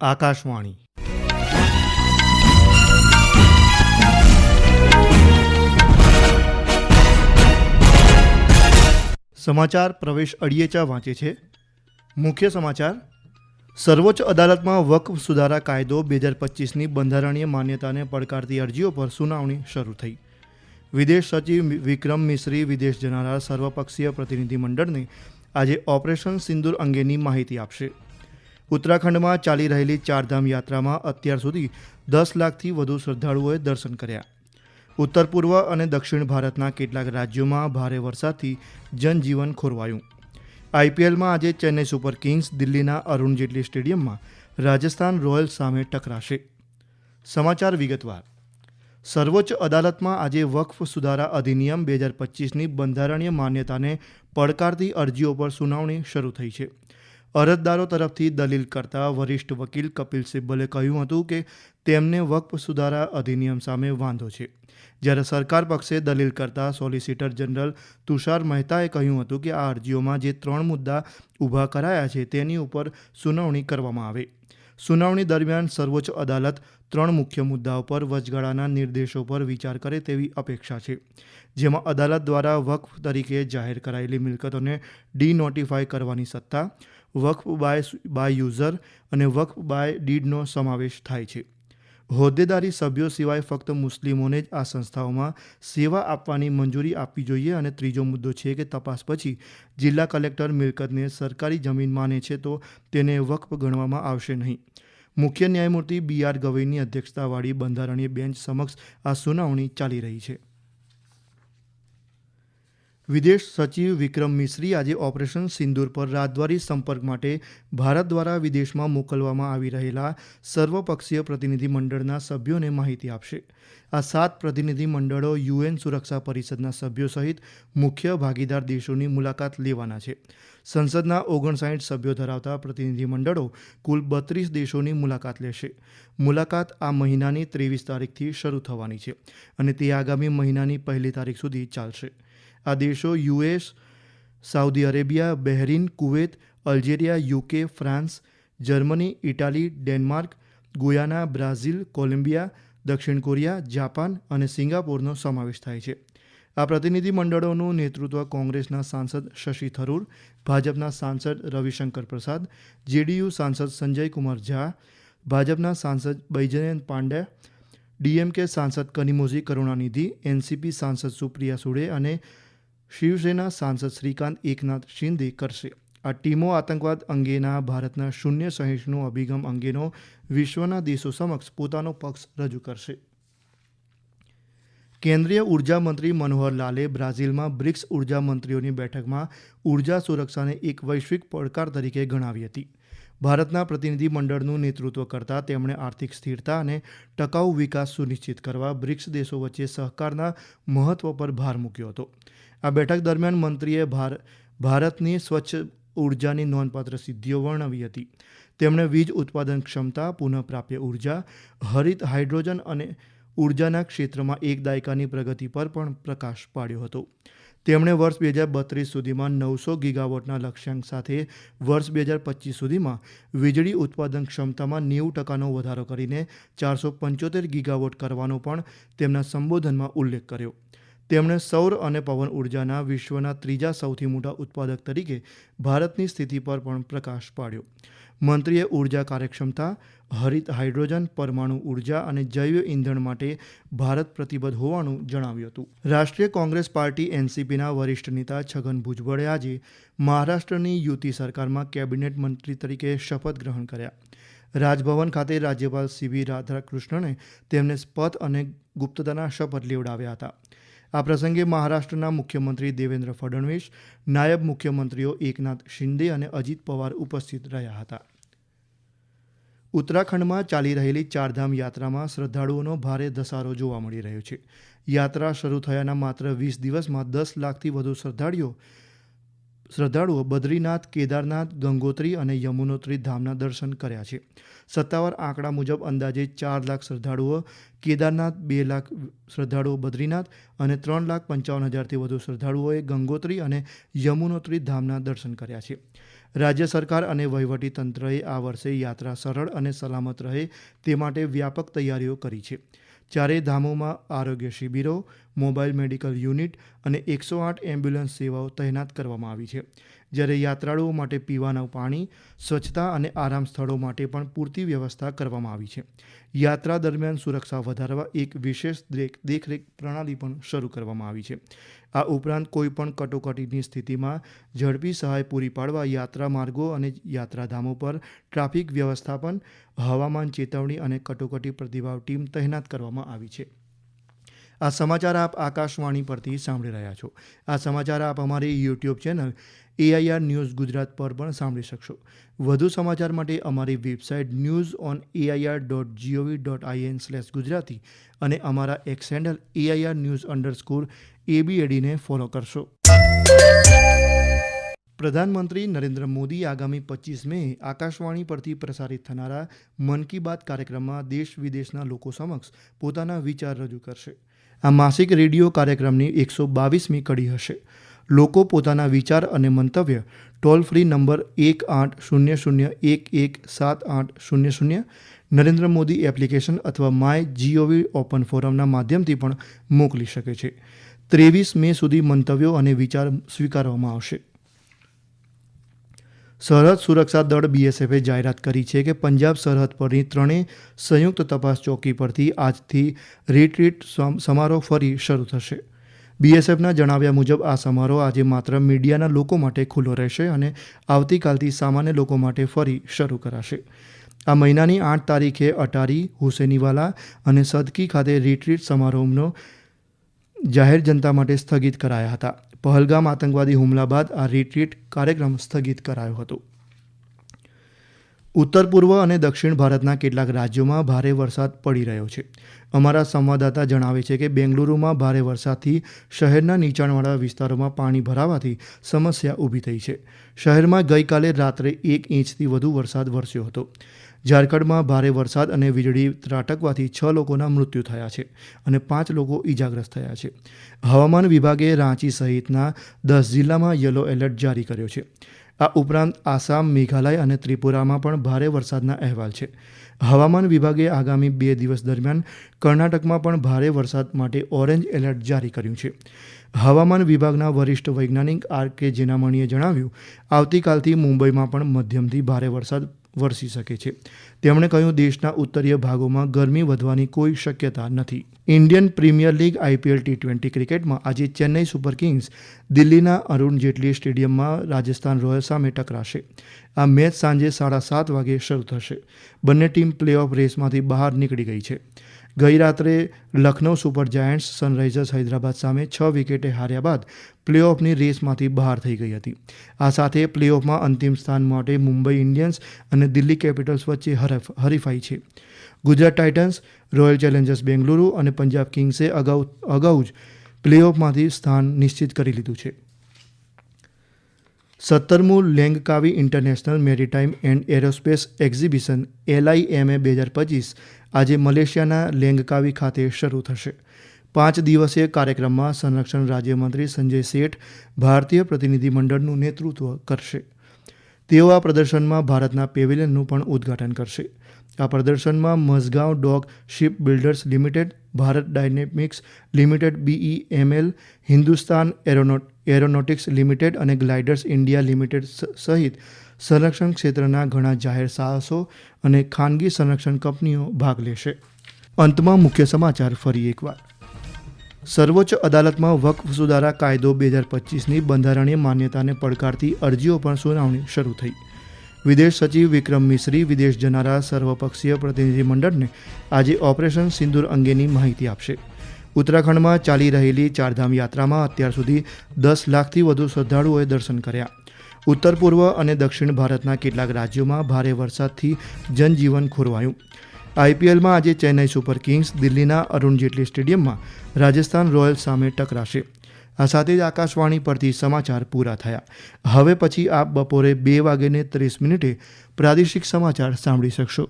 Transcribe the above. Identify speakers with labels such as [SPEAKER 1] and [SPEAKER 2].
[SPEAKER 1] આકાશવાણી. સમાચાર પ્રવેશ અડિયેચા વાંચે છે. મુખ્ય સમાચાર, સર્વોચ્ચ અદાલતમાં વકફ સુધારા કાયદો બે હજાર પચીસની બંધારણીય માન્યતાને પડકારતી અરજીઓ પર સુનાવણી શરૂ થઈ. વિદેશ સચિવ વિક્રમ મિશ્રી, વિદેશ જનારા સર્વપક્ષીય પ્રતિનિધિમંડળને આજે ઓપરેશન સિંદૂર અંગેની માહિતી આપશે. ઉત્તરાખંડમાં ચાલી રહેલી ચારધામ યાત્રામાં અત્યાર સુધી દસ લાખથી વધુ શ્રદ્ધાળુઓએ દર્શન કર્યા. ઉત્તર પૂર્વ અને દક્ષિણ ભારતના કેટલાક રાજ્યોમાં ભારે વરસાદથી જનજીવન ખોરવાયું. આઈપીએલમાં આજે ચેન્નઈ સુપર કિંગ્સ દિલ્હીના અરુણ જેટલી સ્ટેડિયમમાં રાજસ્થાન રોયલ્સ સામે ટકરાશે. સમાચાર વિગતવાર. સર્વોચ્ચ અદાલતમાં આજે વકફ સુધારા અધિનિયમ બે હજાર પચીસની બંધારણીય માન્યતાને પડકારતી અરજીઓ પર સુનાવણી શરૂ થઈ છે. અરજદારો તરફથી દલીલ કરતા વરિષ્ઠ વકીલ કપિલ સિબ્બલે કહ્યું હતું કે તેમને વકફ સુધારા અધિનિયમ સામે વાંધો છે. જ્યારે સરકાર પક્ષે દલીલ કરતા સોલિસિટર જનરલ તુષાર મહેતાએ કહ્યું હતું કે આ અરજીઓમાં જે ત્રણ મુદ્દા ઊભા કરાયા છે તેની ઉપર સુનાવણી કરવામાં આવે. સુનાવણી દરમિયાન સર્વોચ્ચ અદાલત ત્રણ મુખ્ય મુદ્દાઓ પર વચગાળાના નિર્દેશો પર વિચાર કરે તેવી અપેક્ષા છે. જેમાં અદાલત દ્વારા વકફ તરીકે જાહેર કરાયેલી મિલકતોને ડીનોટિફાય કરવાની સત્તા વકફ બાય બાય યુઝર અને વકફ બાય ડીડનો સમાવેશ થાય છે. હોદ્દેદારી સભ્યો સિવાય ફક્ત મુસ્લિમોને જ આ સંસ્થાઓમાં સેવા આપવાની મંજૂરી આપવી જોઈએ અને ત્રીજો મુદ્દો છે કે તપાસ પછી જિલ્લા કલેક્ટર મિલકતને સરકારી જમીન માને છે તો તેને વકફ ગણવામાં આવશે નહીં. મુખ્ય ન્યાયમૂર્તિ બી આર ગવઈની અધ્યક્ષતાવાળી બંધારણીય બેન્ચ સમક્ષ આ સુનાવણી ચાલી રહી છે. વિદેશ સચિવ વિક્રમ મિશ્રી આજે ઓપરેશન સિંદૂર પર રાજદ્વારી સંપર્ક માટે ભારત દ્વારા વિદેશમાં મોકલવામાં આવી રહેલા સર્વપક્ષીય પ્રતિનિધિમંડળના સભ્યોને માહિતી આપશે. આ સાત પ્રતિનિધિમંડળો યુએન સુરક્ષા પરિષદના સભ્યો સહિત મુખ્ય ભાગીદાર દેશોની મુલાકાત લેવાના છે. સંસદના ઓગણસાઠ સભ્યો ધરાવતા પ્રતિનિધિમંડળો કુલ બત્રીસ દેશોની મુલાકાત લેશે. મુલાકાત આ મહિનાની ત્રેવીસ તારીખથી શરૂ થવાની છે અને તે આગામી મહિનાની પહેલી તારીખ સુધી ચાલશે. આ દેશો U S, Saudi Arabia, Bahrain, Kuwait, Algeria, U K, France, Germany, Italy, Denmark, Guyana, Brazil, Colombia, દક્ષિણ કોરિયા, જાપાન અને સિંગાપોરનો સમાવેશ થાય છે. આ પ્રતિનિધિ મંડળોનું નેતૃત્વ કોંગ્રેસના સાંસદ શશી થરૂર, ભાજપના સાંસદ રવિશંકર પ્રસાદ, જેડીયુ સાંસદ સંજય કુમાર ઝા, ભાજપના સાંસદ બૈજયંત પાંડ્યા, ડીએમકે સાંસદ કનિમોઝી કરુણાનિધિ, એનસીપી સાંસદ સુપ્રિયા સુડે અને શિવસેના સાંસદ શ્રીકાંત એકનાથ શિંદે કરશે. આ ટીમો આતંકવાદ અંગેના ભારતના શૂન્ય સહિષ્ણુ અભિગમ અંગેનો વિશ્વના દેશો સમક્ષ પોતાનો પક્ષ રજૂ કરશે. કેન્દ્રીય ઊર્જા મંત્રી મનોહર લાલે બ્રાઝિલમાં બ્રિક્સ ઊર્જા મંત્રીઓની બેઠકમાં ઊર્જા સુરક્ષાને એક વૈશ્વિક પડકાર તરીકે ગણાવી હતી. ભારતના પ્રતિનિધિ મંડળનું નેતૃત્વ કરતા તેમણે આર્થિક સ્થિરતા અને ટકાઉ વિકાસ સુનિશ્ચિત કરવા બ્રિક્સ દેશો વચ્ચે સહકારના મહત્વ પર ભાર મૂક્યો હતો. આ બેઠક દરમિયાન મંત્રીએ ભાર, ભારતની સ્વચ્છ ઉર્જાની નોંધપાત્ર સિદ્ધિઓ વર્ણવી હતી. તેમણે વીજ ઉત્પાદન ક્ષમતા, પુનઃપ્રાપ્ય ઊર્જા, હરિત હાઇડ્રોજન અને ઉર્જાના ક્ષેત્રમાં એક દાયકાની પ્રગતિ પર પણ પ્રકાશ પાડ્યો હતો. તેમણે વર્ષ બે હજાર બત્રીસ સુધીમાં નવસો ગીગાવોટના લક્ષ્યાંક સાથે વર્ષ બે હજાર પચીસ સુધીમાં વીજળી ઉત્પાદન ક્ષમતામાં નેવું ટકાનો વધારો કરીને ચારસો પંચોતેર ગીગાવોટ કરવાનો પણ તેમના સંબોધનમાં ઉલ્લેખ કર્યો. તેમણે સૌર અને પવન ઉર્જાના વિશ્વના ત્રીજા સૌથી મોટા ઉત્પાદક તરીકે ભારતની સ્થિતિ પર પણ પ્રકાશ પાડ્યો. મંત્રીએ ઊર્જા કાર્યક્ષમતા, હરિત હાઇડ્રોજન, પરમાણુ ઊર્જા અને જૈવ ઇંધણ માટે ભારત પ્રતિબદ્ધ હોવાનું જણાવ્યું હતું. રાષ્ટ્રીય કોંગ્રેસ પાર્ટી એનસીપીના વરિષ્ઠ નેતા છગન ભુજબળે આજે મહારાષ્ટ્રની યુતિ સરકારમાં કેબિનેટ મંત્રી તરીકે શપથ ગ્રહણ કર્યા. રાજભવન ખાતે રાજ્યપાલ સીવી રાધાકૃષ્ણને તેમને પદ અને ગુપ્તતાના શપથ લેવડાવ્યા હતા. આ પ્રસંગે મહારાષ્ટ્રના મુખ્યમંત્રી દેવેન્દ્ર ફડણવીસ, નાયબ મુખ્યમંત્રીઓ એકનાથ શિંદે અને અજીત પવાર ઉપસ્થિત રહ્યા હતા. ઉત્તરાખંડમાં ચાલી રહેલી ચારધામ યાત્રામાં શ્રદ્ધાળુઓનો ભારે ધસારો જોવા મળી રહ્યો છે. યાત્રા શરૂ થયાના માત્ર વીસ દિવસમાં દસ લાખથી વધુ શ્રદ્ધાળુઓ શ્રદ્ધાળુઓ બદ્રીનાથ, કેદારનાથ, ગંગોત્રી અને યમુનોત્રી ધામના દર્શન કર્યા છે. સત્તાવાર આંકડા મુજબ અંદાજે ચાર લાખ શ્રદ્ધાળુઓ, કેદારનાથ બે લાખ શ્રદ્ધાળુઓ બદ્રીનાથ અને ત્રણ લાખ પંચાવન હજારથી વધુ શ્રદ્ધાળુઓએ ગંગોત્રી અને યમુનોત્રી ધામના દર્શન કર્યા છે. રાજ્ય સરકાર અને વહીવટી તંત્રએ આ વર્ષે યાત્રા સરળ અને સલામત રહે તે માટે વ્યાપક તૈયારીઓ કરી છે. ચારેય ધામોમાં આરોગ્ય શિબિરો, મોબાઈલ મેડિકલ યુનિટ અને એકસો આઠ એમ્બ્યુલન્સ સેવાઓ તૈનાત કરવામાં આવી છે. જ્યારે યાત્રાળુઓ માટે પીવાનું પાણી, સ્વચ્છતા અને આરામ સ્થળો માટે પણ પૂરતી વ્યવસ્થા કરવામાં આવી છે. યાત્રા દરમિયાન સુરક્ષા વધારવા એક વિશેષ દેખ, દેખરેખ પ્રણાલી પણ શરૂ કરવામાં આવી છે. આ ઉપરાંત કોઈપણ કટોકટીની સ્થિતિમાં ઝડપી સહાય પૂરી પાડવા યાત્રા માર્ગો અને યાત્રાધામો પર ટ્રાફિક વ્યવસ્થાપન, હવામાન ચેતવણી અને કટોકટી પ્રતિભાવ ટીમ તૈનાત કરવામાં આવી છે. આ સમાચાર આપ આકાશવાણી પરથી સાંભળી રહ્યા છો. આ સમાચાર આપ અમારી YouTube channel AIR news Gujarat પર પણ સાંભળી શકશો. વધુ સમાચાર માટે અમારી website news on AIR dot GOV dot IN slash Gujarati અને અમારા X handle AIR news underscore એબીએડીને follow કરશો. પ્રધાનમંત્રી નરેન્દ્ર મોદી આગામી પચીસ મે આકાશવાણી પરથી પ્રસારિત થનારા મન કી બાત કાર્યક્રમમાં દેશ વિદેશના લોકો સમક્ષ પોતાના વિચાર રજૂ કરશે. આ માસિક રેડિયો કાર્યક્રમની એકસો બાવીસમી કડી હશે. લોકો પોતાના વિચાર અને મંતવ્ય ટોલ ફ્રી નંબર એક આઠ શૂન્ય શૂન્ય એક એક સાત આઠ શૂન્ય શૂન્ય, નરેન્દ્ર મોદી એપ્લિકેશન અથવા માય જીઓવી ઓપન ફોરમના માધ્યમથી પણ મોકલી શકે છે. ત્રેવીસ મે સુધી મંતવ્યો અને વિચાર સ્વીકારવામાં આવશે. સરહદ સુરક્ષા દળ બીએસએફે જાહેરાત કરી છે કે પંજાબ સરહદ પરની ત્રણેય સંયુક્ત તપાસ ચોકી પરથી આજથી રિટ્રીટ સમ- સમારોહ ફરી શરૂ થશે. બીએસએફના જણાવ્યા મુજબ આ સમારોહ આજે માત્ર મીડિયાના લોકો માટે ખુલ્લો રહેશે અને આવતીકાલથી સામાન્ય લોકો માટે ફરી શરૂ કરાશે. આ મહિનાની આઠ તારીખે અટારી, હુસેનીવાલા અને સદકી ખાતે રિટ્રીટ સમારોહનો જાહેર જનતા માટે સ્થગિત કરાયા હતા. પહલગામ આતંકવાદી હુમલા બાદ આ રિટ્રીટ કાર્યક્રમ સ્થગિત કરાયો હતો. ઉત્તર પૂર્વ અને દક્ષિણ ભારતના કેટલાક રાજ્યોમાં ભારે વરસાદ પડી રહ્યો છે. અમારા સંવાદદાતા જણાવે છે કે બેંગલુરુમાં ભારે વરસાદથી શહેરના નીચાણવાળા વિસ્તારોમાં પાણી ભરાવાથી સમસ્યા ઊભી થઈ છે. શહેરમાં ગઈકાલે રાત્રે એક ઇંચથી વધુ વરસાદ વરસ્યો હતો. ઝારખંડમાં ભારે વરસાદ અને વીજળી ત્રાટકવાથી છ લોકોના મૃત્યુ થયા છે અને પાંચ લોકો ઈજાગ્રસ્ત થયા છે. હવામાન વિભાગે રાંચી સહિતના દસ જિલ્લામાં યલો એલર્ટ જારી કર્યો છે. આ ઉપરાંત આસામ, મેઘાલય અને ત્રિપુરામાં પણ ભારે વરસાદના અહેવાલ છે. હવામાન વિભાગે આગામી બે દિવસ દરમિયાન કર્ણાટકમાં પણ ભારે વરસાદ માટે ઓરેન્જ એલર્ટ જારી કર્યું છે. હવામાન વિભાગના વરિષ્ઠ વૈજ્ઞાનિક આર કે જેનામણીએ જણાવ્યું, આવતીકાલથી મુંબઈમાં પણ મધ્યમથી ભારે વરસાદ વરસી શકે છે. તેમણે કહ્યું, દેશના ઉત્તરીય ભાગોમાં ગરમી વધવાની કોઈ શક્યતા નથી. Indian Premier League IPL T twenty ક્રિકેટમાં આજે ચેન્નઈ સુપર કિંગ્સ દિલ્હીના અરુણ જેટલી સ્ટેડિયમમાં રાજસ્થાન રોયલ્સ સામે ટકરાશે. આ મેચ સાંજે સાડા સાત વાગે શરૂ થશે. બંને ટીમ પ્લેઓફ રેસમાંથી બહાર નીકળી ગઈ છે. ગઈ રાત્રે Lucknow Super Giants Sunrisers Hyderabad સામે છ વિકેટે હાર્યા બાદ પ્લેઓફની રેસમાંથી બહાર થઈ ગઈ હતી. આ સાથે પ્લેઓફમાં અંતિમ સ્થાન માટે મુંબઈ ઇન્ડિયન્સ અને દિલ્હી કેપિટલ્સ વચ્ચે હરફ, હરીફાઈ છે. Gujarat Titans, Royal Challengers Bengaluru અને પંજાબ કિંગ્સે અગાઉ અગાઉ જ પ્લેઓફમાંથી સ્થાન નિશ્ચિત કરી લીધું છે. સત્તરમું Langkawi International Maritime and Aerospace Exhibition, LIMA બે હજાર પચીસ, આજે મલેશિયાના લેંગકાવી ખાતે શરૂ થશે. પાંચ દિવસીય કાર્યક્રમમાં સંરક્ષણ રાજ્યમંત્રી સંજય શેઠ ભારતીય પ્રતિનિધિમંડળનું નેતૃત્વ કરશે. તેઓ આ પ્રદર્શનમાં ભારતના પેવેલિયનનું પણ ઉદ્ઘાટન કરશે. આ પ્રદર્શનમાં Mazagon Dock Ship Builders Limited, Bharat Dynamics Limited, BEML, Hindustan aeronaut Aeronautics Limited અને ગ્લાઇડર્સ ઇન્ડિયા લિમિટેડ સહિત સંરક્ષણ ક્ષેત્રના ઘણા જાહેર સાહસો અને ખાનગી સંરક્ષણ કંપનીઓ ભાગ લેશે. અંતમાં મુખ્ય સમાચાર ફરી એકવાર. સર્વોચ્ચ અદાલતમાં વકફ સુધારા કાયદો બે હજાર પચીસની બંધારણીય માન્યતાને પડકારતી અરજીઓ પર સુનાવણી શરૂ થઈ. વિદેશ સચિવ વિક્રમ મિશ્રી વિદેશ જનારા સર્વપક્ષીય પ્રતિનિધિમંડળને આજે ઓપરેશન સિંદૂર અંગેની માહિતી આપશે. ઉત્તરાખંડમાં ચાલી રહેલી ચારધામ યાત્રામાં અત્યાર સુધી દસ લાખથી વધુ શ્રદ્ધાળુઓએ દર્શન કર્યા. ઉત્તર પૂર્વ અને દક્ષિણ ભારતના કેટલાક રાજ્યોમાં ભારે વરસાદથી જનજીવન ખોરવાયું. આઈપીએલમાં આજે ચેન્નઈ સુપર કિંગ્સ દિલ્હીના અરુણ જેટલી સ્ટેડિયમમાં રાજસ્થાન રોયલ્સ સામે ટકરાશે. આ સાથે જ આકાશવાણી પરથી સમાચાર પૂરા થયા. હવે પછી આપ બપોરે બે વાગ્યે ત્રીસ મિનિટે પ્રાદેશિક સમાચાર સાંભળી શકશો.